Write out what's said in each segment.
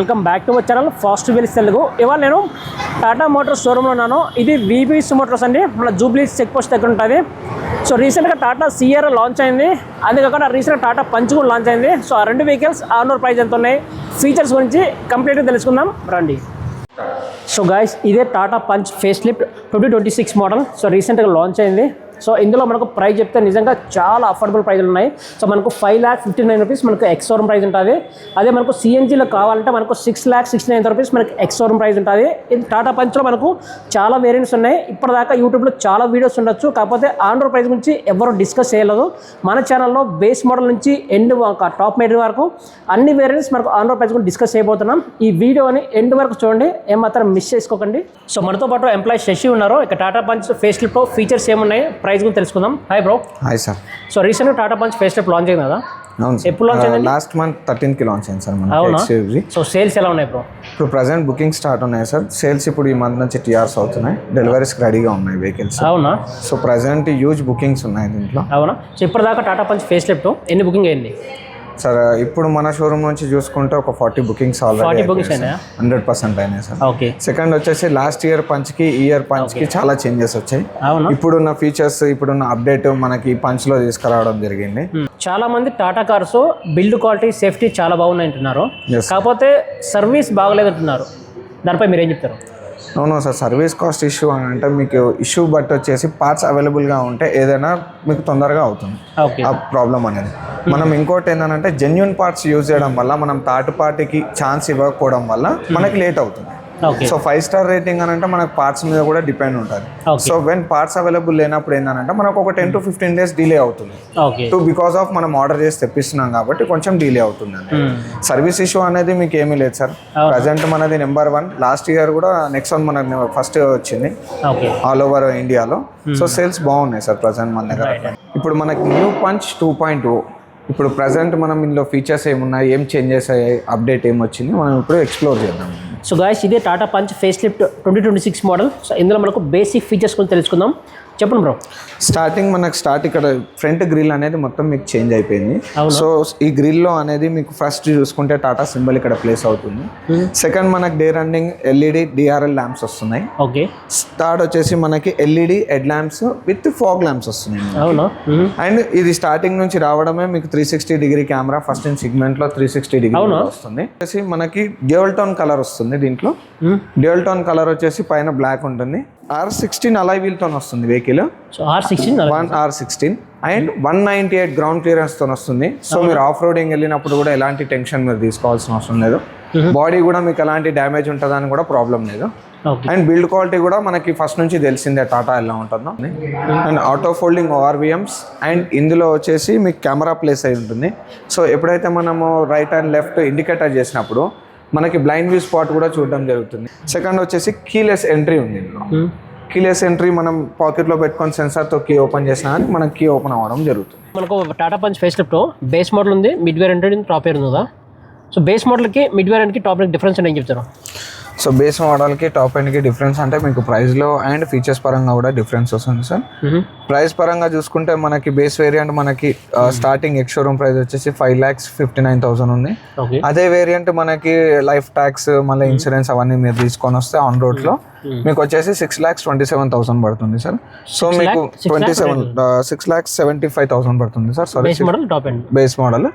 Welcome back to our channel fast wheels Telugu. ఇవాళ నేను Tata Motors షోరూంలో ఉన్నాను. ఇది వీబీస్ మోటార్స్ అండి. మన జూబ్లీ చెక్ పోస్ట్ దగ్గర ఉంటుంది. సో రీసెంట్గా టాటా సిఆర్ లాంచ్ అయింది. అంతేకాకుండా రీసెంట్గా టాటా పంచ్ కూడా లాంచ్ అయింది. సో ఆ రెండు వెహికల్స్ ఆర్నూర్ ప్రైస్ ఎంత ఉన్నాయి? ఫీచర్స్ గురించి కంప్లీట్గా తెలుసుకుందాం. రండి. సో గాయస్ ఇదే Tata Punch face lift twenty twenty six model so రీసెంట్గా లాంచ్ అయింది. సో ఇందులో మనకు ప్రైస్ చెప్తే నిజంగా చాలా అఫోర్డబుల్ ప్రైజ్లు ఉన్నాయి. సో మనకు five lakh fifty nine rupees మనకు ఎక్స్ ప్రైస్ ఉంటుంది. అదే మనకు సిఎన్జీలో కావాలంటే మనకు six lakh sixty nine rupees మనకి ఎక్స్ ప్రైస్ ఉంటుంది. ఇది టాటా పంచ్లో మనకు చాలా వేరియంట్స్ ఉన్నాయి. ఇప్పటిదాకా యూట్యూబ్లో చాలా వీడియోస్ ఉండొచ్చు. కాకపోతే ఆండ్రో ప్రైస్ గురించి ఎవరు డిస్కస్ చేయలేదు. మన ఛానల్లో బేస్ మోడల్ నుంచి ఎండ్ టాప్ మెటీరియల్ వరకు అన్ని వేరియంట్స్ మనకు ఆండ్రో ప్రైస్ గురించి డిస్కస్ చేయబోతున్నాం. ఈ వీడియోని ఎండ్ వరకు చూడండి. ఏమాత్రం మిస్ చేసుకోకండి. సో మనతో పాటు ఎంప్లాయీ శశి ఉన్నారు. ఇక టాటా పంచ్ ఫేస్ లిఫ్ట్లో ఫీచర్స్ ఏమున్నాయి? ప్రైస్ గురించి తెలుసుకుందాం. Hi bro hi sir so రీసెంట్గా Tata Punch face lift launch అయింది కదా? ఎప్పుడు అయిందండి? లాస్ట్ మంత్ థర్టీన్కి లాంచ్ అయింది సార్ మన సో సేల్స్ ఎలా ఉన్నాయి బ్రో ఇప్పుడు ప్రజెంట్ బుకింగ్ స్టార్ట్ ఉన్నాయి సార్ సేల్స్ ఇప్పుడు ఈ మంత్ నుంచి టీఆర్స్ అవుతున్నాయి. డెలివరీస్ రెడీగా ఉన్నాయి వెహికల్స్ అవునా? సో ప్రజెంట్ హ్యూజ్ బుకింగ్స్ ఉన్నాయి దీంట్లో. అవునా? సో ఇప్పటిదాకా టాటా పంచ్ ఫేస్ లిఫ్ట్ ఎన్ని బుకింగ్ అయింది? సార్ ఇప్పుడు మన షోరూమ్ నుంచి చూసుకుంటే ఒక forty bookings already hundred percent అయినాయి? సార్. ఓకే సెకండ్ వచ్చేసి లాస్ట్ ఇయర్ పంచ్కి ఇయర్ పంచ్కి చాలా చేంజెస్ వచ్చాయి. అవునా. ఇప్పుడున్న ఫీచర్స్ ఇప్పుడున్న అప్డేట్ మనకి పంచ్లో తీసుకురావడం జరిగింది. చాలా మంది Tata cars build quality safety చాలా బాగున్నాయి అంటున్నారు. కాకపోతే సర్వీస్ బాగలేదు అంటున్నారు. దానిపై మీరు ఏం చెప్తారు? అవును సార్ సర్వీస్ కాస్ట్ ఇష్యూ అని అంటే మీకు ఇష్యూ బట్టి వచ్చేసి పార్ట్స్ అవైలబుల్గా ఉంటే ఏదైనా మీకు తొందరగా అవుతుంది. ఆ ప్రాబ్లం అనేది. మనం ఇంకోటి ఏంటంటే జెన్యున్ పార్ట్స్ యూజ్ చేయడం వల్ల మనం థర్డ్ పార్టీకి ఛాన్స్ ఇవ్వకపోవడం వల్ల మనకి లేట్ అవుతుంది. సో ఫైవ్ స్టార్ రేటింగ్ అని అంటే మనకు పార్ట్స్ మీద కూడా డిపెండ్ ఉంటుంది. సో వెన్ పార్ట్స్ అవైలబుల్ లేనప్పుడు ఏంటంటే మనకు ఒక ten to fifteen days delay అవుతుంది. టు బికాస్ ఆఫ్ మనం ఆర్డర్ చేసి తెప్పిస్తున్నాం కాబట్టి కొంచెం డిలే అవుతుంది సర్వీస్ ఇష్యూ అనేది మీకు ఏమీ లేదు సార్. ప్రజెంట్ మనది నెంబర్ వన్ లాస్ట్ ఇయర్ కూడా నెక్స్ట్ వన్ మన ఫస్ట్ వచ్చింది. ఆల్ ఓవర్ ఇండియాలో సో సేల్స్ బాగున్నాయి సార్ ప్రజెంట్ మన దగ్గర. ఇప్పుడు మనకి new Punch two point O ఇప్పుడు ప్రజెంట్ మనం ఇందులో ఫీచర్స్ ఏమున్నాయి ఏం చేంజెస్ అయ్యాయి అప్డేట్ ఏమొచ్చింది మనం ఇప్పుడు ఎక్స్ప్లోర్ చేద్దాం. సో గాయస్ ఇదే Tata Punch face lift twenty twenty six model so ఇందులో మనకు బేసిక్ ఫీచర్స్ గురించి తెలుసుకుందాం. చెప్పండి బ్రో స్టార్టింగ్ మనకు స్టార్ట్ ఇక్కడ ఫ్రంట్ గ్రిల్ అనేది మొత్తం మీకు చేంజ్ అయిపోయింది? సో ఈ గ్రిల్లో అనేది మీకు ఫస్ట్ చూసుకుంటే టాటా సింబల్ ఇక్కడ ప్లేస్ అవుతుంది. సెకండ్ మనకి day running LED DRL lamps వస్తున్నాయి. ఓకే థర్డ్ వచ్చేసి మనకి LED head lamps with fog lamps వస్తున్నాయి అవునా? అండ్ ఇది స్టార్టింగ్ నుంచి రావడమే మీకు three sixty degree camera first in సిగ్మెంట్లో three sixty degree? వస్తుంది. వచ్చేసి మనకి డ్యూయల్ టోన్ కలర్ వస్తుంది. దీంట్లో. డ్యూయల్ టోన్ కలర్ వచ్చేసి పైన బ్లాక్ ఉంటుంది. ఆర్ సిక్స్టీన్ అలై వీల్ తోని వస్తుంది vehicle. R sixteen one R sixteen. And one ninety eight ground క్లియరెన్స్తో వస్తుంది. సో మీరు ఆఫ్ రోడింగ్ వెళ్ళినప్పుడు కూడా ఎలాంటి టెన్షన్ మీరు తీసుకోవాల్సిన అవసరం లేదు. బాడీ కూడా మీకు ఎలాంటి డ్యామేజ్ ఉంటుందని కూడా ప్రాబ్లం లేదు. అండ్ బిల్డ్ క్వాలిటీ కూడా మనకి ఫస్ట్ నుంచి తెలిసిందే టాటా ఎలా ఉంటుందో. And auto folding ORVMs and ఇందులో వచ్చేసి మీకు కెమెరా ప్లేస్ అయి ఉంటుంది. సో ఎప్పుడైతే మనము రైట్ అండ్ లెఫ్ట్ ఇండికేటర్ చేసినప్పుడు మనకి బ్లైండ్ వ్యూ స్పాట్ కూడా చూడడం జరుగుతుంది. సెకండ్ వచ్చేసి కీలెస్ ఎంట్రీ ఉంది ఇందులో. కీలెస్ ఎంట్రీ మనం పాకెట్లో పెట్టుకొని సెన్సార్తో కీ ఓపెన్ చేసినా కానీ మనకి కీ ఓపెన్ అవ్వడం జరుగుతుంది. మనకు Tata Punch face lift base model ఉంది మిడ్ వేరియంట్ ఉంది టాప్ వేర్ ఉంది? సో బేస్ మోడల్కి మిడ్ వేరియంట్కి టాప్ డిఫరెన్స్ అని ఏం చెప్తారు? సో బేస్ మోడల్కి టాప్ ఎండ్కి డిఫరెన్స్ అంటే మీకు ప్రైస్లో అండ్ ఫీచర్స్ పరంగా కూడా డిఫరెన్స్ వస్తుంది సార్. ప్రైస్ పరంగా చూసుకుంటే మనకి బేస్ వేరియంట్ మనకి స్టార్టింగ్ ఎక్స్ షోరూమ్ ప్రైస్ వచ్చేసి five lakhs fifty nine thousand ఉంది. అదే వేరియంట్ మనకి లైఫ్ ట్యాక్స్ మళ్ళీ ఇన్సూరెన్స్ అవన్నీ మీరు తీసుకొని వస్తే ఆన్ రోడ్లో మీకు వచ్చేసి six lakhs twenty seven thousand పడుతుంది సార్. సో మీకు twenty seven six lakhs seventy five thousand పడుతుంది sir. Sorry base model.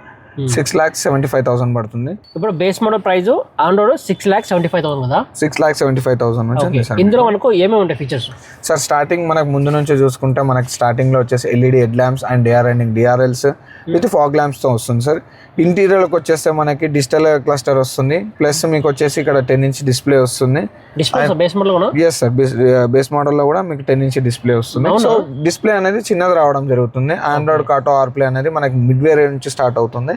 Six lakhs seventy five thousand పడుతుంది. ఇప్పుడు base model price on road six lakh seventy five thousand కదా six lakhs seventy five thousand నుంచి ఇందులో మనకు ఏమేమి ఉంటాయి features sir starting మనకు ముందు నుంచి చూసుకుంటే మనకి స్టార్టింగ్లో వచ్చేసి LED head lamps and DR and DRLs with fog ల్యాంప్స్తో వస్తుంది సార్ ఇంటీరియర్కి వచ్చేస్తే మనకి డిజిటల్ క్లస్టర్ వస్తుంది. ప్లస్ మీకు వచ్చేసి ఇక్కడ టెన్ ఇంచ్ డిస్ప్లే వస్తుంది. బేస్ ఎస్ సార్ బేస్ మోడల్లో కూడా మీకు టెన్ ఇంచ్ డిస్ప్లే వస్తుంది. సో డిస్ప్లే అనేది చిన్నది రావడం జరుగుతుంది. ఆండ్రాయిడ్ కాటో ఆర్ప్లే అనేది మనకి మిడ్ వేరియంట్ నుంచి స్టార్ట్ అవుతుంది.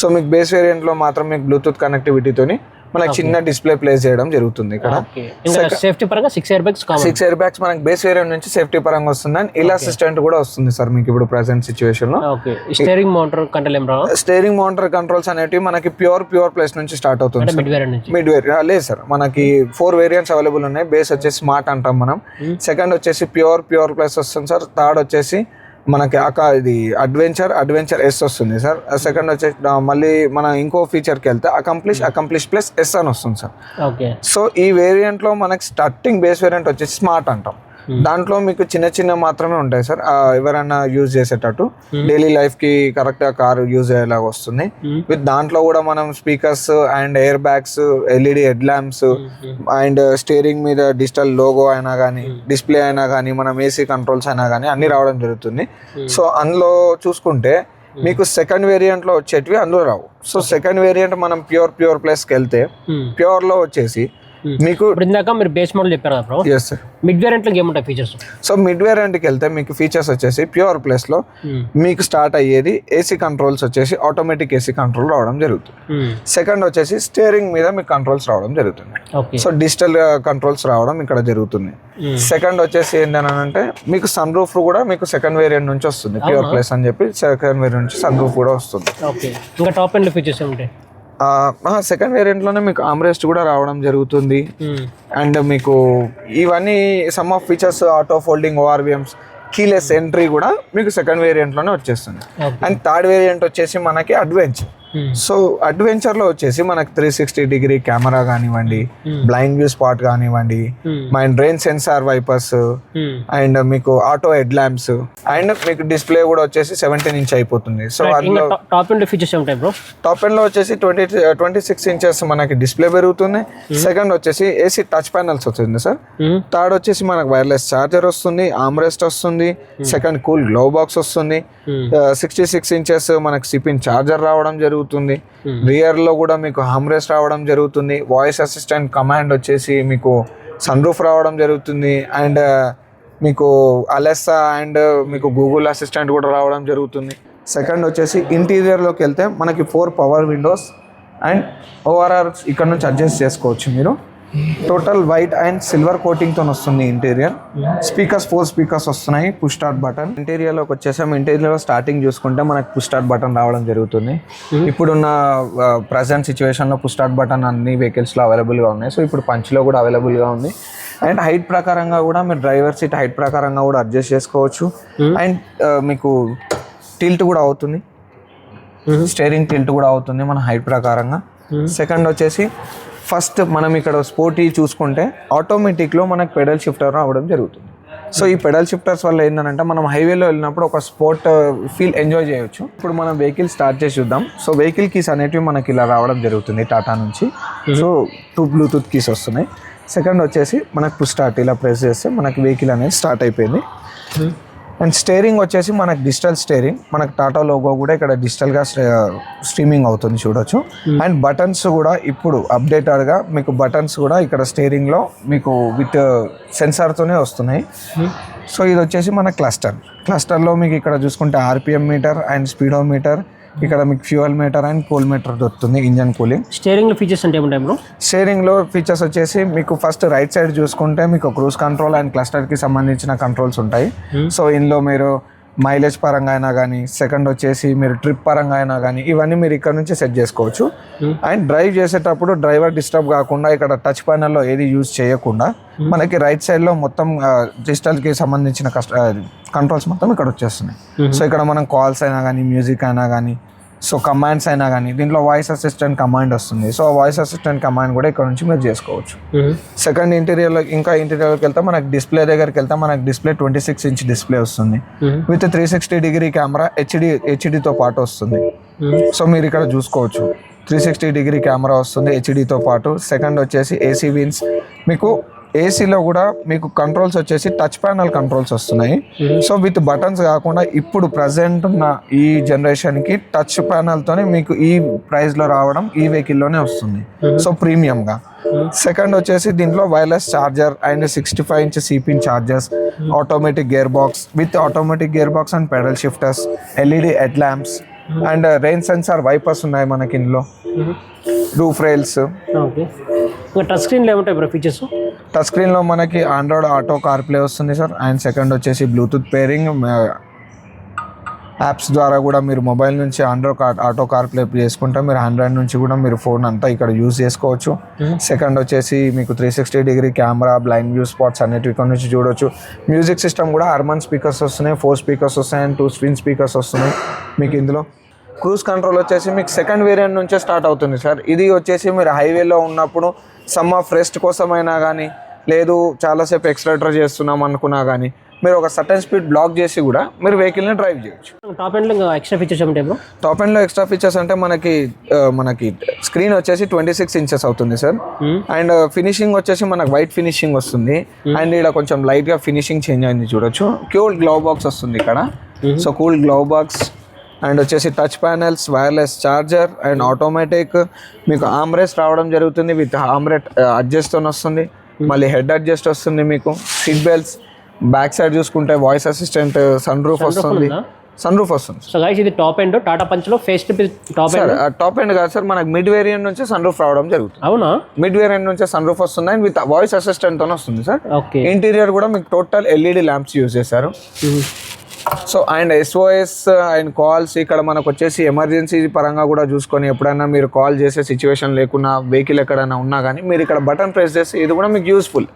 సో మీకు బేస్ వేరియంట్లో మాత్రం మీకు బ్లూటూత్ కనెక్టివిటీతోని మనకి చిన్న డిస్ప్లే ప్లేస్ చేయడం జరుగుతుంది ఇక్కడ. సేఫ్టీ పరంగా six air bags six bags మనకి బేస్ వేరియంట్ నుంచి సేఫ్టీ పరంగా వస్తుంది అండ్ ఇలా అసిస్టెంట్ కూడా వస్తుంది సార్ మీకు ఇప్పుడు ప్రెసెంట్ సిచ్యువేషన్లో. Steering mounted control steering mounted controls అనేటివి మనకి ప్యూర్ ప్యూర్ ప్లేస్ నుంచి స్టార్ట్ అవుతుంది మిడ్ వేరియంట్ లేదు సార్. మనకి ఫోర్ వేరియంట్స్ అవైలబుల్ ఉన్నాయి. బేస్ వచ్చేసి స్మార్ట్ అంటాం మనం. సెకండ్ వచ్చేసి ప్యూర్ ప్యూర్ ప్లస్ వస్తుంది సార్. థర్డ్ వచ్చేసి మనకి అక ఇది అడ్వెంచర్ అడ్వెంచర్ ఎస్ వస్తుంది సార్. సెకండ్ వచ్చేసి మళ్ళీ మన ఇంకో ఫీచర్కి వెళ్తే అకంప్లిష్ అకంప్లిష్ ప్లస్ ఎస్ అని వస్తుంది సార్. ఓకే. సో ఈ వేరియంట్లో మనకి స్టార్టింగ్ బేస్ వేరియంట్ వచ్చేసి స్మార్ట్ అంటాం. దాంట్లో మీకు చిన్న చిన్న మాత్రమే ఉంటాయి సార్. ఎవరైనా యూజ్ చేసేటట్టు. డైలీ లైఫ్కి కరెక్ట్గా కార్ యూజ్ అయ్యేలాగా వస్తుంది విత్ దాంట్లో కూడా మనం speakers and air bags LED head lamps and steering మీద డిజిటల్ లోగో అయినా కానీ డిస్ప్లే అయినా కానీ మనం ఏసీ కంట్రోల్స్ అయినా కానీ అన్ని రావడం జరుగుతుంది. సో అందులో చూసుకుంటే మీకు సెకండ్ వేరియంట్లో వచ్చేటివి అందులో రావు. సో సెకండ్ వేరియంట్ మనం ప్యూర్ ప్యూర్ ప్లస్కి వెళ్తే ప్యూర్లో వచ్చేసి మీకు ఇప్పుడు ఇందాక మీరు బేస్ మోడల్ చెప్పారు కదా బ్రో ఎస్ సార్ మిడ్ వేరియంట్లో ఏముంటాయి ఫీచర్స్ సో మిడ్ వేరియంట్కి వెళ్తే మీకు ఫీచర్స్ వచ్చేసి ప్యూర్ ప్లస్లో మీకు స్టార్ట్ అయ్యేది ఏసీ కంట్రోల్స్ వచ్చేసి ఆటోమేటిక్ ఏసీ కంట్రోల్ రావడం జరుగుతుంది. సెకండ్ వచ్చేసి స్టీరింగ్ మీద మీకు కంట్రోల్స్ రావడం జరుగుతుంది. సో డిజిటల్ కంట్రోల్స్ రావడం ఇక్కడ జరుగుతుంది. సెకండ్ వచ్చేసి ఏంటంటే మీకు సన్ రూఫ్ కూడా మీకు సెకండ్ వేరియంట్ నుంచి వస్తుంది. ప్యూర్ ప్లస్ అని చెప్పి సెకండ్ వేరియంట్ నుంచి సన్ రూఫ్ కూడా వస్తుంది. ఇంకా టాప్ ఎండ్ ఫీచర్స్ ఏముంటాయి సెకండ్ వేరియంట్లోనే మీకు ఆమ్రెస్ట్ కూడా రావడం జరుగుతుంది. అండ్ మీకు ఇవన్నీ some of features auto folding ORVMs keyless entry కూడా మీకు సెకండ్ వేరియంట్లోనే వచ్చేస్తుంది. అండ్ థర్డ్ వేరియంట్ వచ్చేసి మనకి అడ్వెంచర్ సో అడ్వెంచర్లో వచ్చేసి మనకి త్రీ సిక్స్టీ డిగ్రీ కెమెరా కానివ్వండి బ్లైండ్ వ్యూ స్పాట్ కానివ్వండి mind rain sensor wipers and మీకు ఆటో హెడ్ ల్యాంప్స్ అండ్ మీకు డిస్ప్లే కూడా వచ్చేసి సెవెంటీన్ ఇంచ్ అయిపోతుంది. సో అందులో టాప్ ఎండ్ ఫీచర్స్ ఏముంటాయి బ్రో? టాప్ ఎండ్లో వచ్చేసి ట్వంటీ ట్వంటీ సిక్స్ ఇంచెస్ మనకి డిస్ప్లే పెరుగుతుంది. సెకండ్ వచ్చేసి ఏసీ టచ్ ప్యానల్స్ వస్తుంది సార్. థర్డ్ వచ్చేసి మనకు వైర్లెస్ చార్జర్ వస్తుంది ఆమ్రెస్ట్ వస్తుంది సెకండ్ కూల్ గ్లో బాక్స్ వస్తుంది. సిక్స్టీ సిక్స్ ఇంచెస్ మనకి సిపిన్ చార్జర్ రావడం జరుగుతుంది. రియర్లో కూడా మీకు హామ్రెస్ట్ రావడం జరుగుతుంది. వాయిస్ అసిస్టెంట్ కమాండ్ వచ్చేసి మీకు సన్ రూఫ్ రావడం జరుగుతుంది. అండ్ మీకు అలెస్సా అండ్ మీకు గూగుల్ అసిస్టెంట్ కూడా రావడం జరుగుతుంది. సెకండ్ వచ్చేసి ఇంటీరియర్లోకి వెళ్తే మనకి four power windows and ORR ఇక్కడ నుంచి అడ్జస్ట్ చేసుకోవచ్చు మీరు. టోటల్ వైట్ అండ్ సిల్వర్ కోటింగ్తో వస్తుంది ఇంటీరియర్ స్పీకర్స్ ఫోర్ స్పీకర్స్ వస్తున్నాయి. పుష్ స్టార్ట్ బటన్ ఇంటీరియర్లోకి వచ్చేసాం. ఇంటీరియర్లో స్టార్టింగ్ చూసుకుంటే మనకి పుష్ స్టార్ట్ బటన్ రావడం జరుగుతుంది. ఇప్పుడున్న ప్రజెంట్ సిచ్యువేషన్లో పుష్ స్టార్ట్ బటన్ అన్ని వెహికల్స్లో అవైలబుల్గా ఉన్నాయి. సో ఇప్పుడు పంచ్లో కూడా అవైలబుల్గా ఉంది. అండ్ హైట్ ప్రకారంగా కూడా మీరు డ్రైవర్ సీట్ హైట్ ప్రకారంగా కూడా అడ్జస్ట్ చేసుకోవచ్చు. అండ్ మీకు టిల్ట్ కూడా అవుతుంది. స్టేరింగ్ టిల్ట్ కూడా అవుతుంది మన హైట్ ప్రకారంగా. సెకండ్ వచ్చేసి ఫస్ట్ మనం ఇక్కడ స్పోర్టీ చూసుకుంటే ఆటోమేటిక్లో మనకు పెడల్ షిఫ్టర్ రావడం జరుగుతుంది. సో ఈ పెడల్ షిఫ్టర్స్ వల్ల ఏంటంటే మనం హైవేలో వెళ్ళినప్పుడు ఒక స్పోర్ట్ ఫీల్ ఎంజాయ్ చేయొచ్చు. ఇప్పుడు మనం వెహికల్ స్టార్ట్ చేసి చూద్దాం. సో వెహికల్ కీస్ అనేటివి మనకి ఇలా రావడం జరుగుతుంది టాటా నుంచి. సో టూ బ్లూటూత్ కీస్ వస్తున్నాయి. సెకండ్ వచ్చేసి మనకు స్టార్ట్ ఇలా ప్రెస్ చేస్తే మనకి వెహికల్ అనేది స్టార్ట్ అయిపోయింది. అండ్ స్టేరింగ్ వచ్చేసి మనకి డిజిటల్ స్టేరింగ్ మనకి టాటా లోగో కూడా ఇక్కడ డిజిటల్గా స్ట్రీమింగ్ అవుతుంది చూడొచ్చు. అండ్ బటన్స్ కూడా ఇప్పుడు అప్డేటెడ్గా మీకు బటన్స్ కూడా ఇక్కడ స్టేరింగ్లో మీకు విత్ సెన్సార్తోనే వస్తున్నాయి. సో ఇది వచ్చేసి మన క్లస్టర్. క్లస్టర్లో మీకు ఇక్కడ చూసుకుంటే RPM meter and speedometer ఇక్కడ మీకు fuel meter and cool meter దొరుకుతుంది ఇంజన్ కూలింగ్. స్టీరింగ్ ఫీచర్స్ అంటే ఏముంటాయి బ్రో? స్టీరింగ్లో ఫీచర్స్ వచ్చేసి మీకు ఫస్ట్ రైట్ సైడ్ చూసుకుంటే మీకు క్రూజ్ కంట్రోల్ అండ్ క్లస్టర్కి సంబంధించిన కంట్రోల్స్ ఉంటాయి. సో ఇందులో మీరు మైలేజ్ పరంగా అయినా కానీ సెకండ్ వచ్చేసి మీరు ట్రిప్ పరంగా అయినా కానీ ఇవన్నీ మీరు ఇక్కడ నుంచి సెట్ చేసుకోవచ్చు. అండ్ డ్రైవ్ చేసేటప్పుడు డ్రైవర్ డిస్టర్బ్ కాకుండా ఇక్కడ టచ్ ప్యానల్లో ఏది యూజ్ చేయకుండా మనకి రైట్ సైడ్లో మొత్తం డిజిటల్కి సంబంధించిన కష్ట కంట్రోల్స్ మొత్తం ఇక్కడ వచ్చేస్తున్నాయి. సో ఇక్కడ మనం కాల్స్ అయినా కానీ మ్యూజిక్ అయినా కానీ సో కమాండ్స్ అయినా కానీ దీంట్లో వాయిస్ అసిస్టెంట్ కమాండ్ వస్తుంది. సో వాయిస్ అసిస్టెంట్ కమాండ్ కూడా ఇక్కడ నుంచి మీరు చేసుకోవచ్చు. సెకండ్ ఇంటీరియర్లో ఇంకా ఇంటీరియర్లోకి వెళ్తే మనకి డిస్ప్లే దగ్గరికి వెళ్తే మనకి display twenty six inch display వస్తుంది with three sixty degree camera HD హెచ్డితో పాటు వస్తుంది. సో మీరు ఇక్కడ చూసుకోవచ్చు. త్రీ సిక్స్టీ డిగ్రీ కెమెరా వస్తుంది హెచ్డితో పాటు. సెకండ్ వచ్చేసి ఏసీ విన్స్ మీకు ఏసీలో కూడా మీకు కంట్రోల్స్ వచ్చేసి టచ్ ప్యానల్ కంట్రోల్స్ వస్తున్నాయి. సో విత్ బటన్స్ కాకుండా ఇప్పుడు ప్రజెంట్ ఉన్న ఈ జనరేషన్కి టచ్ ప్యానల్తోనే మీకు ఈ ప్రైస్లో రావడం ఈ వెహికల్లోనే వస్తుంది. సో ప్రీమియంగా సెకండ్ వచ్చేసి దీంట్లో wireless charger and sixty five inch C pin chargers automatic gearbox with automatic gearbox and paddle shifters LED head lamps and rain sensor wipers ఉన్నాయి మనకి ఇందులో. రూఫ్ రైల్స్ టచ్ స్క్రీన్లో ఏముంటాయి బ్రో ఫీచర్స్ టచ్ స్క్రీన్లో మనకి Android auto CarPlay వస్తుంది sir and second వచ్చేసి Bluetooth pairing apps ద్వారా కూడా మీరు మొబైల్ నుంచి Android car auto CarPlay చేసుకుంటే మీరు ఆండ్రాయిడ్ నుంచి కూడా మీరు ఫోన్ అంతా ఇక్కడ యూజ్ చేసుకోవచ్చు. సెకండ్ వచ్చేసి మీకు three sixty degree camera blind view spots అన్నిటి ఇక్కడ నుంచి చూడొచ్చు. మ్యూజిక్ సిస్టమ్ కూడా హర్మన్ స్పీకర్స్ వస్తున్నాయి ఫోర్ స్పీకర్స్ వస్తాయి అండ్ టూ స్క్రీన్ స్పీకర్స్ వస్తున్నాయి మీకు ఇందులో. క్రూజ్ కంట్రోల్ వచ్చేసి మీకు సెకండ్ వేరియంట్ నుంచే స్టార్ట్ అవుతుంది సార్. ఇది వచ్చేసి మీరు హైవేలో ఉన్నప్పుడు సమ్ ఆఫ్ రెస్ట్ కోసమైనా కానీ లేదు చాలాసేపు ఎక్సలేటర్ చేస్తున్నాం అనుకున్నా కానీ మీరు ఒక సర్టన్ స్పీడ్ బ్లాక్ చేసి కూడా మీరు వెహికల్ని డ్రైవ్ చేయొచ్చు. టాప్ ఎండ్లో ఎక్స్ట్రా ఫీచర్స్ ఏమిటి బ్రో? టాప్ ఎండ్లో ఎక్స్ట్రా ఫీచర్స్ అంటే మనకి మనకి స్క్రీన్ వచ్చేసి ట్వంటీ సిక్స్ ఇంచెస్ అవుతుంది సార్. అండ్ ఫినిషింగ్ వచ్చేసి మనకు వైట్ ఫినిషింగ్ వస్తుంది. అండ్ ఇక్కడ కొంచెం లైట్గా ఫినిషింగ్ చేంజ్ అయింది చూడొచ్చు. కూల్ గ్లౌ బాక్స్ వస్తుంది ఇక్కడ. So cool glove box and వచ్చేసి touch panels wireless charger and automatic మీకు ఆమ్రెస్ట్ రావడం జరుగుతుంది విత్ ఆమ్రెట్ అడ్జస్ట్ వస్తుంది. మళ్ళీ హెడ్ అడ్జస్ట్ వస్తుంది మీకు. సీట్ బెల్ట్స్ బ్యాక్ సైడ్ చూసుకుంటే వాయిస్ అసిస్టెంట్ సన్ రూఫ్ వస్తుంది? సన్ రూఫ్ వస్తుంది. సో గైస్ ఇది top end Tata పంచ్లో face to top end top end కాదు సార్ మనకి మిడ్ వేరియంట్ నుంచి సన్ రూఫ్ రావడం జరుగుతుంది. అవునా? మిడ్ వేరియంట్ నుంచి సన్ రూఫ్ వస్తుంది అండ్ విత్ వాయిస్ అసిస్టెంట్తో వస్తుంది సార్ ఓకే ఇంటీరియర్ కూడా మీకు టోటల్ ఎల్ఈడి ల్యాంప్స్ యూజ్ చేశారు. So and SOS and calls ఇక్కడ మనకు వచ్చేసి ఎమర్జెన్సీ పరంగా కూడా చూసుకొని ఎప్పుడైనా మీరు కాల్ చేసే సిచ్యువేషన్ లేకున్నా వెహికల్ ఎక్కడైనా ఉన్నా కానీ మీరు ఇక్కడ బటన్ ప్రెస్ చేస్తే ఇది కూడా మీకు యూస్ఫుల్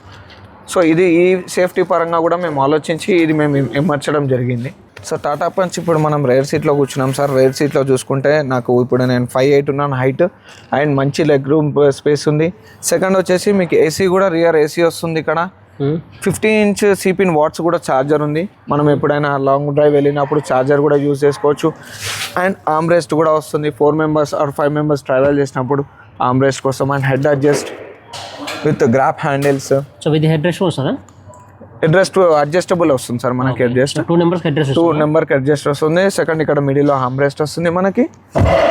సో ఇది ఈ సేఫ్టీ పరంగా కూడా మేము ఆలోచించి ఇది మేము ఇమర్చడం జరిగింది. సో టాటా పంచ్ ఇప్పుడు మనం రేర్ సీట్లో కూర్చున్నాం సార్. రేర్ సీట్లో చూసుకుంటే నాకు ఇప్పుడు నేను ఫైవ్ ఎయిట్ ఉన్నాను హైట్ అండ్ మంచి లెగ్ రూమ్ స్పేస్ ఉంది. సెకండ్ వచ్చేసి మీకు ఏసీ కూడా రియర్ ఏసీ వస్తుంది ఇక్కడ. ఫిఫ్టీ ఇంచ్ సిపిన్ వాట్స్ కూడా ఛార్జర్ ఉంది. మనం ఎప్పుడైనా లాంగ్ డ్రైవ్ వెళ్ళినప్పుడు ఛార్జర్ కూడా యూజ్ చేసుకోవచ్చు. అండ్ ఆమ్రెస్ట్ కూడా వస్తుంది. Four members or five members travel చేసినప్పుడు ఆమ్రెస్ట్ కోసం and head adjust with grab handles so ఇది హెడ్ రెస్ట్ వస్తుందా? అడ్జస్ట్ అడ్జస్టబుల్ వస్తుంది సార్ మనకి adjust two numbers head rest two నెంబర్కి అడ్జస్ట్ వస్తుంది. సెకండ్ ఇక్కడ మిడిల్లో రెస్ట్ వస్తుంది మనకి.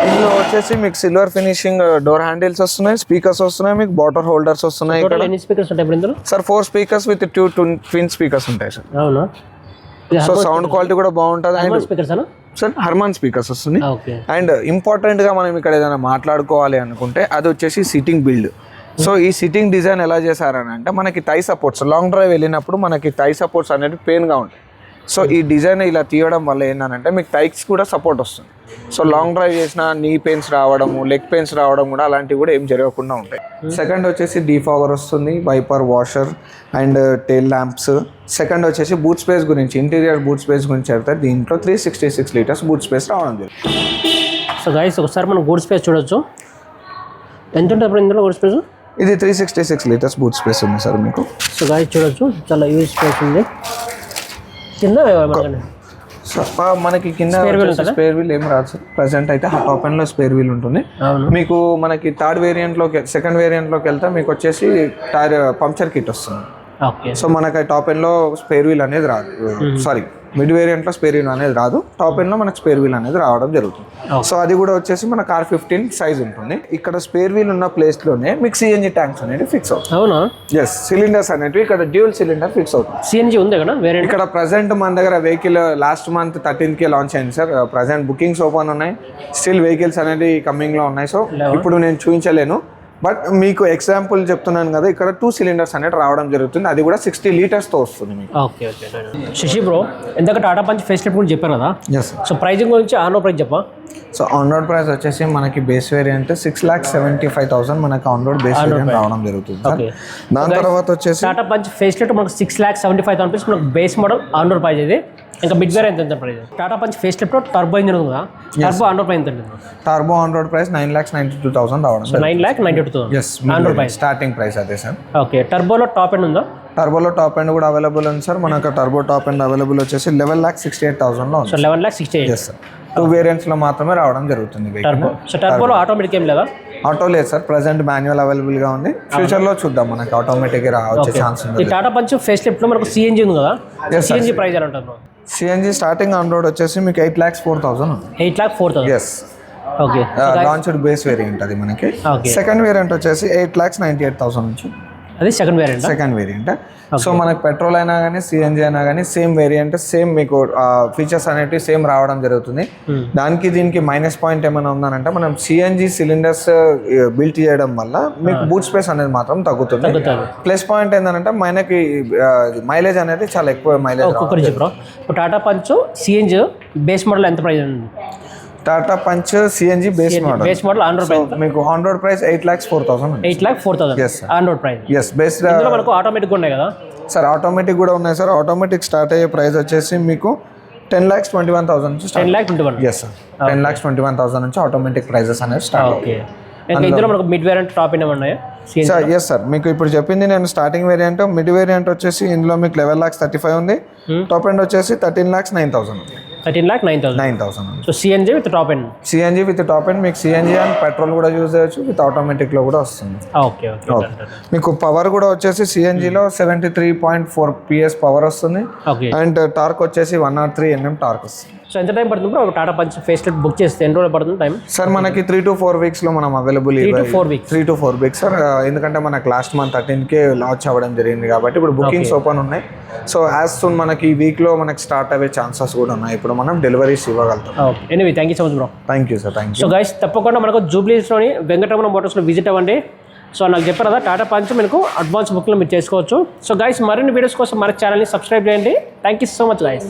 ఇందులో వచ్చేసి మీకు సిల్వర్ ఫినిషింగ్ డోర్ హ్యాండిల్స్ వస్తున్నాయి. స్పీకర్స్ వస్తున్నాయి. మీకు బాటర్ హోల్డర్స్ వస్తున్నాయి ఇక్కడ. ఎన్ని స్పీకర్స్ ఉంటాయి ఇందులో? Sir four speakers with two twin speakers ఉంటాయి సార్. అవునా? సో సౌండ్ క్వాలిటీ కూడా బాగుంటుంది. And speakers sir Harman speakers వస్తుంది అండ్ ఇంపార్టెంట్గా మనం ఇక్కడ ఏదైనా మాట్లాడుకోవాలి అనుకుంటే అది వచ్చేసి సిట్టింగ్ బిల్డ్ సో ఈ సిట్టింగ్ డిజైన్ ఎలా చేశారని అంటే మనకి టై సపోర్ట్స్ లాంగ్ డ్రైవ్ వెళ్ళినప్పుడు మనకి టై సపోర్ట్స్ అనేవి పెయిన్గా ఉంటాయి. సో ఈ డిజైన్ ఇలా తీయడం వల్ల ఏంటంటే మీకు టైక్స్ కూడా సపోర్ట్ వస్తుంది. సో లాంగ్ డ్రైవ్ చేసిన నీ పెయిన్స్ రావడము లెగ్ పెయిన్స్ రావడం కూడా అలాంటివి కూడా ఏం జరగకుండా ఉంటాయి. సెకండ్ వచ్చేసి డీఫాగర్ వస్తుంది wiper washer and tail lamps second వచ్చేసి బూట్ స్పేస్ గురించి ఇంటీరియర్ బూట్ స్పేస్ గురించి చెప్తే దీంట్లో three sixty six litres boot space రావడం జరిగింది సో గైస్ ఒకసారి మనం గూడ్ స్పేస్ చూడొచ్చు. ఎంత ఉంటుంది ఇప్పుడు ఇందులో గూడ్ స్పేస్ ఇది three sixty six litres boot space ఉంది సార్ మీకు. సో గైస్ చూడొచ్చు. చాలా యూజ్ స్పేస్ ఉంది. కింద మనకి కింద? స్పేర్ వీల్ ఏం రాదు సార్. ప్రజెంట్ అయితే ఎండ్లో స్పేర్ వీల్ ఉంటుంది. మీకు మనకి థర్డ్ వేరియంట్లోకి సెకండ్ వేరియంట్లోకి వెళ్తే మీకు వచ్చేసి టైర్ పంక్చర్ కిట్ వస్తుంది. ఓకే. సో మనకి టాప్ ఎండ్లో స్పేర్ వీల్ అనేది రాదు. సారీ మిడ్ వేరియంట్లో స్పేర్ వీల్ అనేది రాదు. టాప్ ఎండ్లో మనకి స్పేర్ వీల్ అనేది రావడం జరుగుతుంది. సో అది కూడా వచ్చేసి మన కార్ ఫిఫ్టీన్ సైజ్ ఉంటుంది. ఇక్కడ స్పేర్ వీల్ ఉన్న ప్లేస్లోనే మీకు సిఎన్జి ట్యాంక్స్ అనేది ఫిక్స్ అవుతుంది అవునా? ఎస్ సిలిండర్స్ అనేవి ఇక్కడ డ్యూల్ సిలిండర్ ఫిక్స్ అవుతుంది. సిఎన్జి ఉంది కదా వేరే ఇక్కడ ప్రజెంట్ మన దగ్గర వెహికల్ లాస్ట్ మంత్ థర్టీన్త్కి లాంచ్ అయింది సార్ ప్రజెంట్ బుకింగ్స్ ఓపెన్ ఉన్నాయి. స్టిల్ వెహికల్స్ అనేది కమింగ్లో ఉన్నాయి. సో ఇప్పుడు నేను చూపించలేను. బట్ మీకు ఎగ్జాంపుల్ చెప్తున్నాను కదా ఇక్కడ టూ సిలిండర్స్ అనేది రావడం జరుగుతుంది. అది కూడా సిక్స్టీ లీటర్స్తో వస్తుంది మీకు. ఓకే ఓకే శశి బ్రో ఇందాక టాటా పంచ్ ఫేస్ లిఫ్ట్ గురించి చెప్పారు కదా? ఎస్ సో ప్రైజింగ్ గురించి ఆనో ప్రైస్ చెప్పా? సో ఆన్ రోడ్ ప్రైస్ వచ్చేసి మనకి base variant six lakh seventy five thousand మనకి ఆన్ రోడ్ బేస్ వేరియంట్ రావడం జరుగుతుంది సార్. దాని తర్వాత వచ్చేసి టాటా పంచ్ ఫేస్ లిఫ్ట్ మనకు six lakh seventy five thousand మనకు బేస్ మోడల్ ఆన్ ప్రైస్ ఇది. ఇంకా బిగ్ వేర్ ఎంత ఎంత price? Tata Punch facelift turbo engine ఉంది కదా. టర్బో ఆన్ ప్రైస్ ఎంత turbo on road price nine lakhs ninety two thousand రావడం nine lakh ninety two thousand on price. Starting price అదే సార్. ఓకే టర్బోలో టాప్ ఎండ్ ఉందా? టర్బోలో top end కూడా available ఉంది సార్. మనకు టర్బో టాప్ ఎండ్ అవైలబుల్ వచ్చేసి లెవెన్ ల్యాక్ సిక్స్టీ ఎయిట్ థౌసండ్లో ఉంది so eleven lakh sixty eight sir two వేరియంట్స్లో మాత్రమే రావడం జరుగుతుంది సో టర్బోలో ఆటోమేటిక్ ఏం లేదా? ఆటో లేదు సార్. ప్రజెంట్ మాన్యువల్ అవైలబుల్గా ఉంది. ఫ్యూచర్లో చూద్దాం మనకి ఆటోమేటిక్ వచ్చే ఛాన్స్ ఉంది ఈ టాటా పంచ్ ఫేస్ లిఫ్ట్లో మనకు సిఎన్జి ఉంది కదా. సిఎన్జి ప్రైస్ ఎలా ఉంటుంది? సిఎన్జి స్టార్టింగ్ ఆన్ రోడ్ వచ్చేసి మీకు eight lakhs four thousand eight lakh four thousand yes okay launched base variant అది మనకి. సెకండ్ వేరియంట్ వచ్చేసి eight lakhs ninety eight thousand నుంచి అది second variant second variant so మనకి పెట్రోల్ అయినా కానీ సిఎన్జి అయినా కానీ సేమ్ వేరియంట్ సేమ్ మీకు ఫీచర్స్ అనేటివి సేమ్ రావడం జరుగుతుంది. Hmm. దానికి దీనికి మైనస్ పాయింట్ ఏమైనా ఉందనంటే మనం సిఎన్జి సిలిండర్స్ బిల్ట్ చేయడం వల్ల మీకు బూట్ స్పేస్ అనేది మాత్రం తగ్గుతుంది. ప్లస్ పాయింట్ ఏంటంటే మనకి మైలేజ్ అనేది చాలా ఎక్కువ mileage Tata Punch CNG base model ఎంత ప్రైస్ ఉంది? Tata Punch CNG base model base model on road price మీకు on road price eight lakhs four thousand eight lakh four thousand. On road price yes ఇందులో మనకు automatic ఉన్నాయి కదా? Sir automatic కూడా ఉన్నాయి sir automatic start అయ్యే price వచ్చేసి మీకు ten lakhs twenty one thousand నుంచి start ten lakh twenty one yes sir ten lakhs twenty one thousand నుంచి ఆటోమేటిక్ ప్రైజెస్ అనేవి స్టార్ట్ ఓకే ఇంకా ఇందులో మనకు మిడ్ వేరియంట్ టాప్ ఏమైనా ఉన్నాయా? సార్ ఎస్ సార్ మీకు ఇప్పుడు చెప్పింది నేను స్టార్టింగ్ వేరియంట్ మిడ్ వేరియంట్ వచ్చేసి ఇందులో మీకు లెవెన్ ల్యాక్స్ థర్టీ ఫైవ్ ఉంది టాప్ ఎండ్ వచ్చేసి thirteen lakhs nine thousand thirteen lakh nine thousand nine thousand so CNG with top end CNG with top end మీకు సిఎన్జి అండ్ పెట్రోల్ కూడా use చేయొచ్చు with ఆటోమేటిక్లో కూడా వస్తుంది. ఓకే ఓకే మీకు power కూడా వచ్చేసి సిఎన్జిలో seventy three point four PS power వస్తుంది. అండ్ టార్క్ వచ్చేసి one nought three NM torque వస్తుంది. సో ఎంత టైం పడుతుంది bro? Tata Punch facelift book చేస్తే ఎన్ని రోజులు పడుతుంది టైం సార్ మనకి త్రీ టు ఫోర్ వీక్స్లో మనం available three to four weeks three to four weeks sir. ఎందుకంటే మనకు లాస్ట్ మంత్ థర్టీన్కే లాంచ్ అవ్వడం జరిగింది కాబట్టి ఇప్పుడు బుకింగ్స్ ఓపెన్ ఉన్నాయి. సో యాజ్ సూన్ మనకి ఈ వీక్లో మనకి స్టార్ట్ అయ్యే ఛాన్సెస్ కూడా ఉన్నాయి. ఇప్పుడు మనం deliveries ఇవ్వగలుగుతాం. Okay anyway thank you so much bro thank you sir thank you so guys తప్పకుండా మనకు జూబ్లీస్లోని వెంకటరమణ మోటార్స్లో విజిట్ అవ్వండి. సో నాకు చెప్పారు కదా టాటా పంచ్ మీకు అడ్వాన్స్ బుక్లో మీరు చేసుకోవచ్చు. సో గైస్ మరిన్ని వీడియోస్ కోసం మన ఛానల్ని సబ్స్క్రైబ్ చేయండి. Thank you so much guys